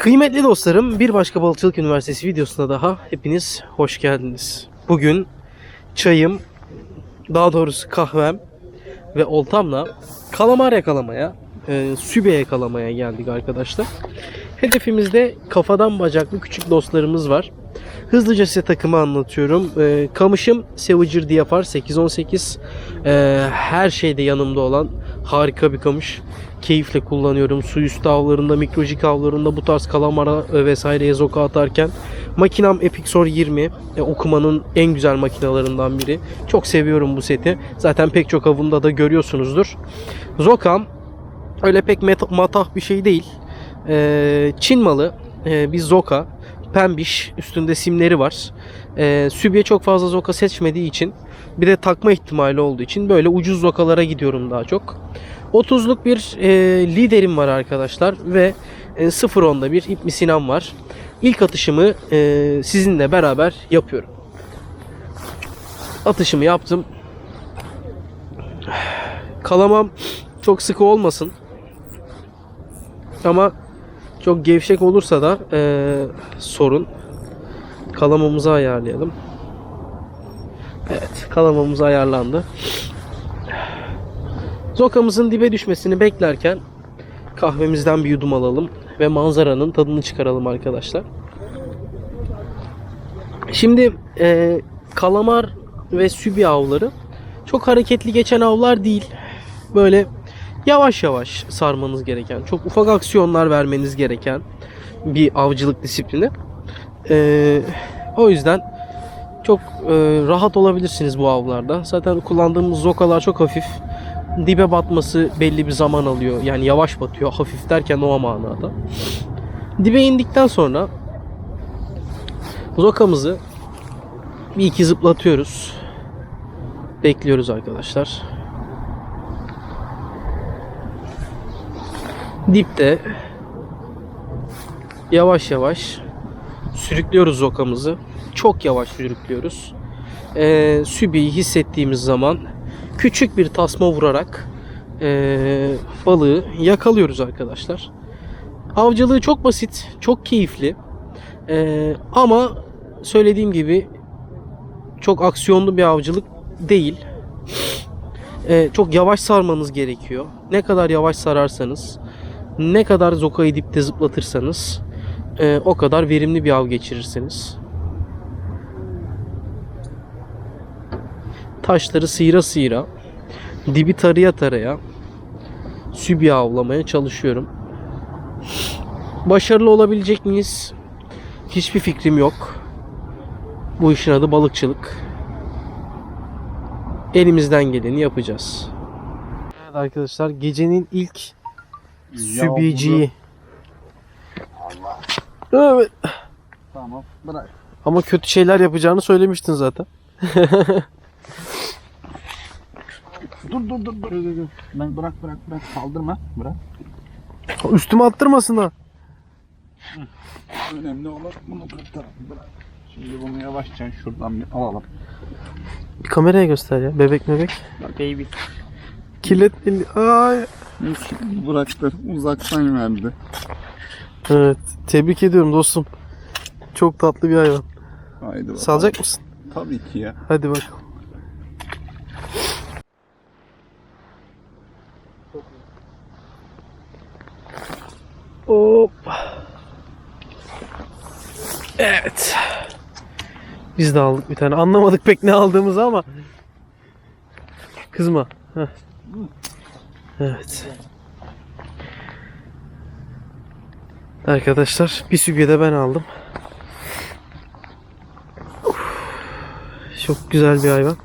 Kıymetli dostlarım, bir başka Balıkçılık Üniversitesi videosuna daha hepiniz hoş geldiniz. Bugün çayım, daha doğrusu kahvem ve oltamla kalamar yakalamaya, e, sübe yakalamaya geldik arkadaşlar. Hedefimizde kafadan bacaklı küçük dostlarımız var. Hızlıca size takımı anlatıyorum. E, kamışım Savager Diapar 818. E, her şeyde yanımda olan harika bir kamış. Keyifle kullanıyorum. Su üstü avlarında, mikrojik avlarında bu tarz kalamara e, vesaireye zoka atarken. Makinam Epixor 20. E, okumanın en güzel makinalarından biri. Çok seviyorum bu seti. Zaten pek çok avımda da görüyorsunuzdur. Zokam öyle pek matah bir şey değil. E, Çin malı e, bir zoka. Pembiş. Üstünde simleri var. E, Sübye çok fazla zoka seçmediği için bir de takma ihtimali olduğu için böyle ucuz zokalara gidiyorum daha çok. 30'luk bir e, liderim var arkadaşlar ve e, 0.10'da bir ip misinam var. İlk atışımı e, sizinle beraber yapıyorum. Atışımı yaptım. Kalamam çok sıkı olmasın. Ama çok gevşek olursa da e, sorun. Kalamamızı ayarlayalım. Evet, kalamamız ayarlandı. Zokamızın dibe düşmesini beklerken kahvemizden bir yudum alalım ve manzaranın tadını çıkaralım arkadaşlar. Şimdi e, kalamar ve sübi avları çok hareketli geçen avlar değil. Böyle yavaş yavaş sarmanız gereken, çok ufak aksiyonlar vermeniz gereken bir avcılık disiplini. E, o yüzden çok e, rahat olabilirsiniz bu avlarda. Zaten kullandığımız zokalar çok hafif dibe batması belli bir zaman alıyor. Yani yavaş batıyor. Hafif derken o manada. Dibe indikten sonra zokamızı bir iki zıplatıyoruz. Bekliyoruz arkadaşlar. Dipte yavaş yavaş sürüklüyoruz zokamızı. Çok yavaş sürüklüyoruz. Ee, sübiyi hissettiğimiz zaman küçük bir tasma vurarak eee, balığı yakalıyoruz arkadaşlar. Avcılığı çok basit, çok keyifli. Eee, ama söylediğim gibi çok aksiyonlu bir avcılık değil. Eee, çok yavaş sarmanız gerekiyor. Ne kadar yavaş sararsanız, ne kadar zokayı dipte zıplatırsanız eee, o kadar verimli bir av geçirirsiniz. taşları sıyıra sıyıra dibi taraya taraya sübya avlamaya çalışıyorum. Başarılı olabilecek miyiz? Hiçbir fikrim yok. Bu işin adı balıkçılık. Elimizden geleni yapacağız. Evet arkadaşlar gecenin ilk sübiciyi. Evet. Tamam bırak. Ama kötü şeyler yapacağını söylemiştin zaten. Dur dur dur dur. Ben bırak bırak bırak kaldırma. Bırak. Üstüme attırmasın ha. Önemli olan bunu kurtaralım. Bırak. Şimdi bunu yavaşça şuradan bir alalım. Bir kameraya göster ya. Bebek bebek. Baby. Kirlet elini. Ay. Bıraktı. Uzaktan verdi. Evet. Tebrik ediyorum dostum. Çok tatlı bir hayvan. Haydi bakalım. Salacak mısın? Tabii ki ya. Hadi bakalım. Hop. Evet. Biz de aldık bir tane. Anlamadık pek ne aldığımızı ama. Kızma. Heh. Evet. Arkadaşlar bir sübye de ben aldım. Çok güzel bir hayvan.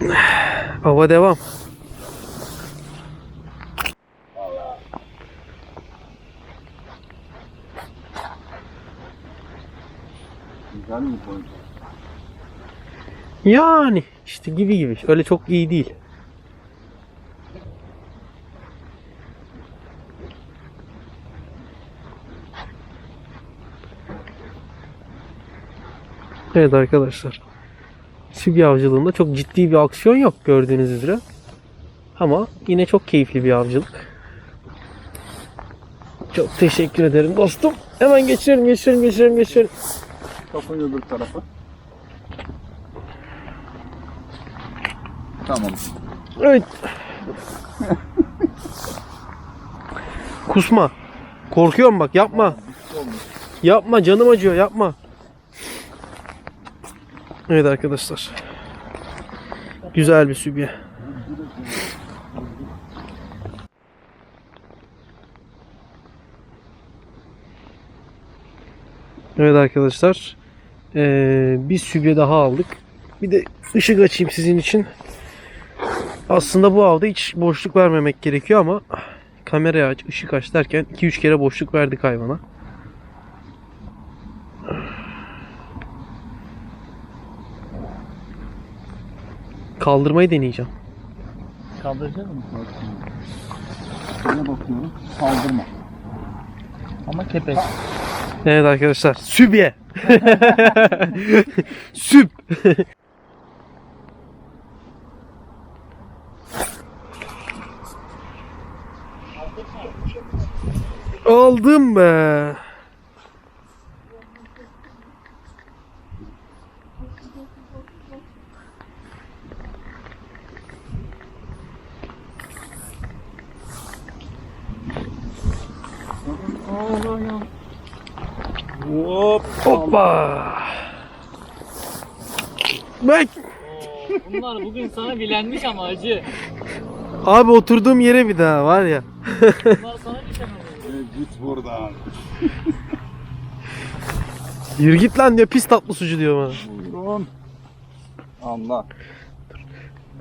Evet. Hava devam. Yani işte gibi gibi. Öyle çok iyi değil. Evet arkadaşlar. Sübye avcılığında çok ciddi bir aksiyon yok gördüğünüz üzere. Ama yine çok keyifli bir avcılık. Çok teşekkür ederim dostum. Hemen geçirelim, geçirelim, geçirelim, geçirelim. Kafayı öbür tarafa. Tamam. Evet. Kusma. Korkuyorum bak yapma. Yapma canım acıyor yapma. Evet arkadaşlar. Güzel bir sübye. Evet arkadaşlar. Ee, bir sübye daha aldık. Bir de ışık açayım sizin için. Aslında bu avda hiç boşluk vermemek gerekiyor ama kamerayı aç, ışık aç derken 2-3 kere boşluk verdik hayvana. Kaldırmayı deneyeceğim. Kaldıracak mı? Şöyle bakıyorum. Saldırma. Ama kepek. Evet arkadaşlar, sübye. Süp. Aldım be. Hop. Hoppa. Bak. Bunlar bugün sana bilenmiş ama acı. Abi oturduğum yere bir daha var ya. Bunlar sana oluyor. Git buradan. Yürü git lan diyor pis tatlı sucu diyor bana. Buyurun. Allah.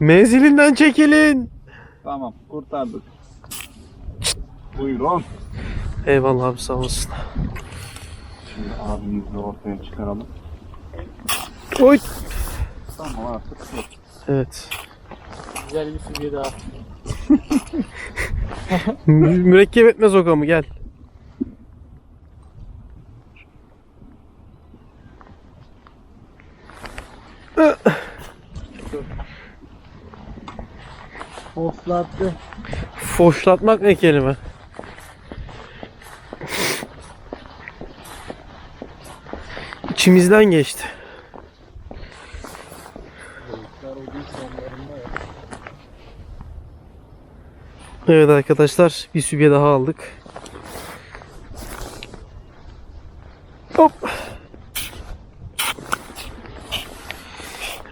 Menzilinden çekilin. Tamam kurtardık. Buyurun. Eyvallah abi sağ olasın. Şimdi abimizi de ortaya çıkaralım. Oy. Tamam artık. yok. Evet. Güzel bir sübye daha. Mü- mürekkep etmez o kamu gel. Oflattı. Foşlatmak ne kelime? İçimizden geçti. Evet arkadaşlar bir sübye daha aldık. Hop.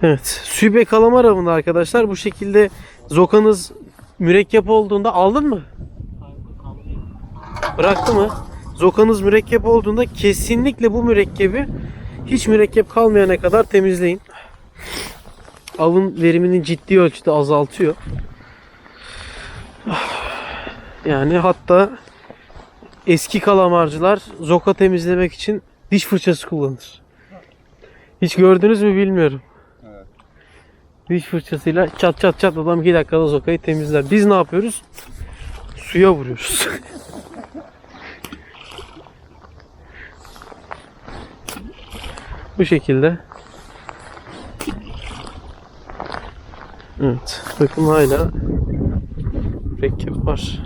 Evet. Sübye kalamar avında arkadaşlar bu şekilde zokanız mürekkep olduğunda aldın mı? Bıraktı mı? Zokanız mürekkep olduğunda kesinlikle bu mürekkebi hiç mürekkep kalmayana kadar temizleyin. Avın verimini ciddi ölçüde azaltıyor. Yani hatta eski kalamarcılar zoka temizlemek için diş fırçası kullanır. Hiç gördünüz mü bilmiyorum. Evet. Diş fırçasıyla çat çat çat adam 2 dakikada zokayı temizler. Biz ne yapıyoruz? Suya vuruyoruz. Bu şekilde. Evet. Bakın hala mürekkep var.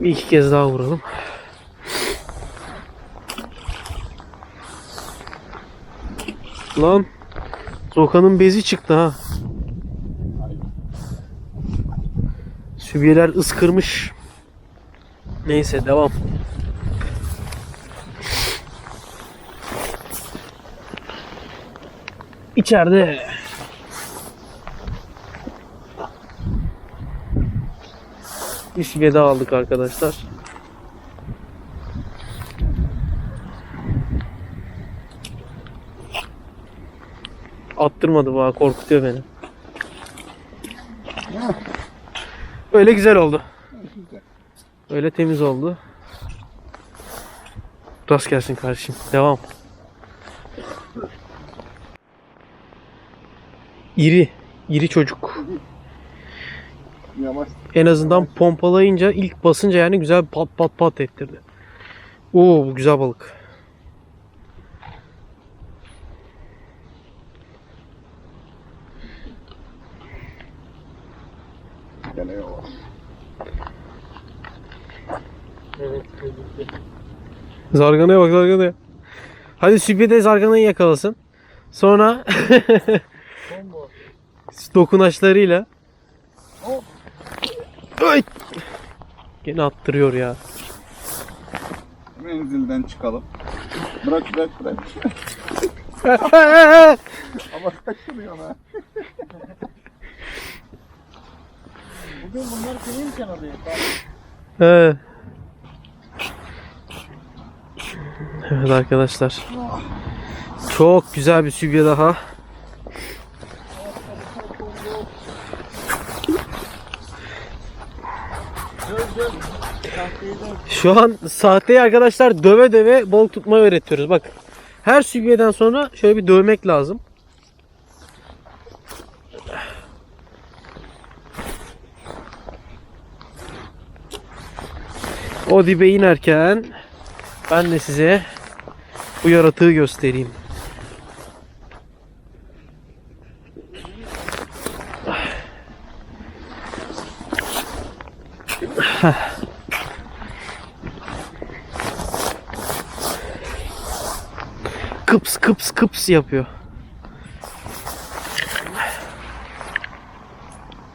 Bir iki kez daha vuralım. Lan Zoka'nın bezi çıktı ha. Sübyeler ıskırmış. Neyse devam. İçeride. Bir daha aldık arkadaşlar. Attırmadı bana korkutuyor beni. Öyle güzel oldu. Öyle temiz oldu. Rast gelsin kardeşim. Devam. iri, iri çocuk. Yavaş. En azından pompalayınca ilk basınca yani güzel pat pat pat ettirdi. Oo bu güzel balık. Gene yavaş. Evet, zarganaya bak zarganaya. Hadi Sübhi de zarganayı yakalasın. Sonra Combo. dokunaçlarıyla. Ay! Gene attırıyor ya. Menzilden çıkalım. Bırak bırak bırak. Ama kaçırıyor ha. Bugün bunlar kimin kanalı? He. Evet arkadaşlar. Çok güzel bir sübye daha. Şu an sahteyi arkadaşlar döve döve bol tutma öğretiyoruz. Bak her sübyeden sonra şöyle bir dövmek lazım. O dibe inerken ben de size bu yaratığı göstereyim. Kıps kıps kıps yapıyor.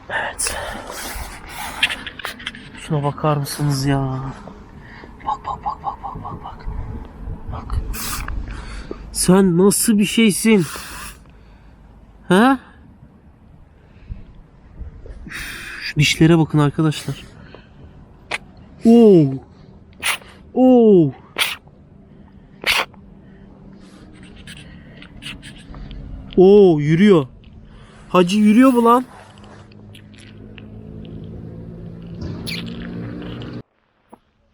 Evet. Şuna bakar mısınız ya? Bak bak bak bak bak bak bak. Bak. Sen nasıl bir şeysin? Ha? Şu dişlere bakın arkadaşlar. Oo. Oo. Oo yürüyor. Hacı yürüyor bu lan.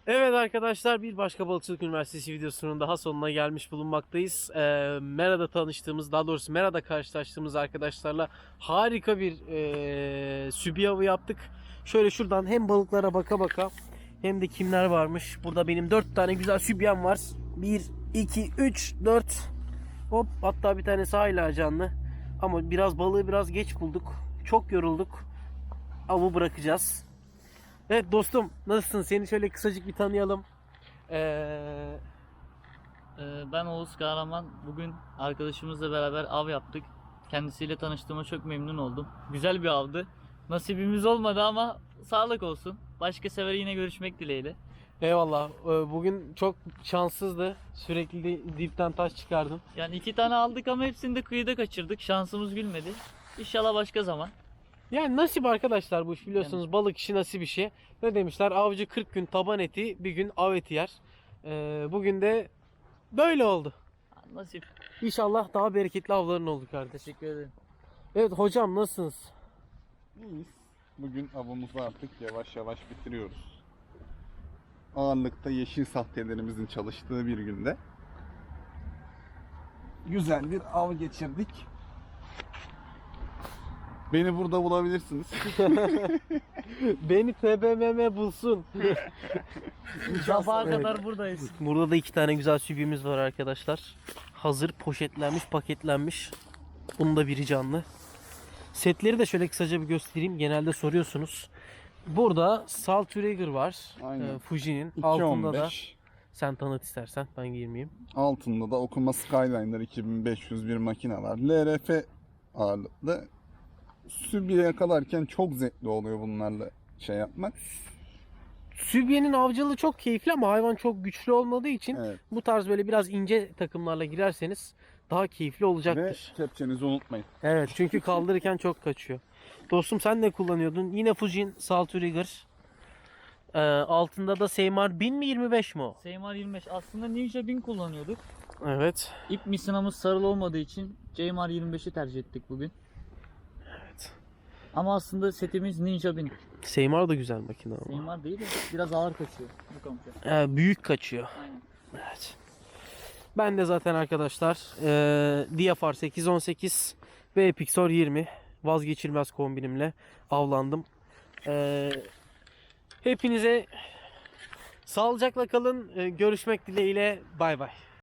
Evet arkadaşlar bir başka Balıkçılık Üniversitesi videosunun daha sonuna gelmiş bulunmaktayız. Ee, Mera'da tanıştığımız daha doğrusu Mera'da karşılaştığımız arkadaşlarla harika bir e, sübi avı yaptık. Şöyle şuradan hem balıklara baka baka hem de kimler varmış. Burada benim 4 tane güzel sübyem var. 1, 2, 3, 4. Hop hatta bir tanesi hala canlı. Ama biraz balığı biraz geç bulduk. Çok yorulduk. Avı bırakacağız. Evet dostum nasılsın? Seni şöyle kısacık bir tanıyalım. Ee, Ee, ben Oğuz Kahraman. Bugün arkadaşımızla beraber av yaptık. Kendisiyle tanıştığıma çok memnun oldum. Güzel bir avdı. Nasibimiz olmadı ama sağlık olsun. Başka sefer yine görüşmek dileğiyle. eyvallah. Ee, Bugün çok şanssızdı. Sürekli de dipten taş çıkardım. Yani iki tane aldık ama hepsini de kıyıda kaçırdık. Şansımız gülmedi. İnşallah başka zaman. Yani nasip arkadaşlar bu iş biliyorsunuz balık işi nasip işi. Ne demişler avcı 40 gün taban eti bir gün av eti yer. Ee, bugün de böyle oldu. Nasip. İnşallah daha bereketli avların olur kardeş. Teşekkür ederim. Evet hocam nasılsınız? İyiyiz. Bugün avımızı artık yavaş yavaş bitiriyoruz. Ağırlıkta yeşil sahtelerimizin çalıştığı bir günde. Güzel bir av geçirdik. Beni burada bulabilirsiniz. Beni TBMM bulsun. Sabaha kadar buradayız. Burada da iki tane güzel sübimiz var arkadaşlar. Hazır poşetlenmiş, paketlenmiş. Bunun da biri canlı. Setleri de şöyle kısaca bir göstereyim. Genelde soruyorsunuz. Burada Salt Trigger var. Aynen. Ee, Fuji'nin. Altında da 215. sen tanıt istersen ben girmeyeyim. Altında da okuma Skyliner 2501 makine var. LRF ağırlıklı. Sübiye yakalarken çok zevkli oluyor bunlarla şey yapmak. Sübye'nin avcılığı çok keyifli ama hayvan çok güçlü olmadığı için Evet. bu tarz böyle biraz ince takımlarla girerseniz daha keyifli Ve olacaktır. kepçenizi unutmayın. Evet çünkü kaldırırken çok kaçıyor. Dostum sen ne kullanıyordun? Yine Fujin Salt Trigger. Ee, altında da Seymar 1000 mi 25 mi o? Seymar 25. Aslında Ninja 1000 kullanıyorduk. Evet. İp misinamız sarılı olmadığı için Ceymar 25'i tercih ettik bugün. Evet. Ama aslında setimiz Ninja 1000. Seymar da güzel makine ama. Seymar değil de biraz ağır kaçıyor. Bu. Ee, büyük kaçıyor. Aynen. Evet. Ben de zaten arkadaşlar ee, DFR 818 ve Epixor 20 vazgeçilmez kombinimle avlandım. Ee, hepinize sağlıcakla kalın. Ee, görüşmek dileğiyle. Bay bay.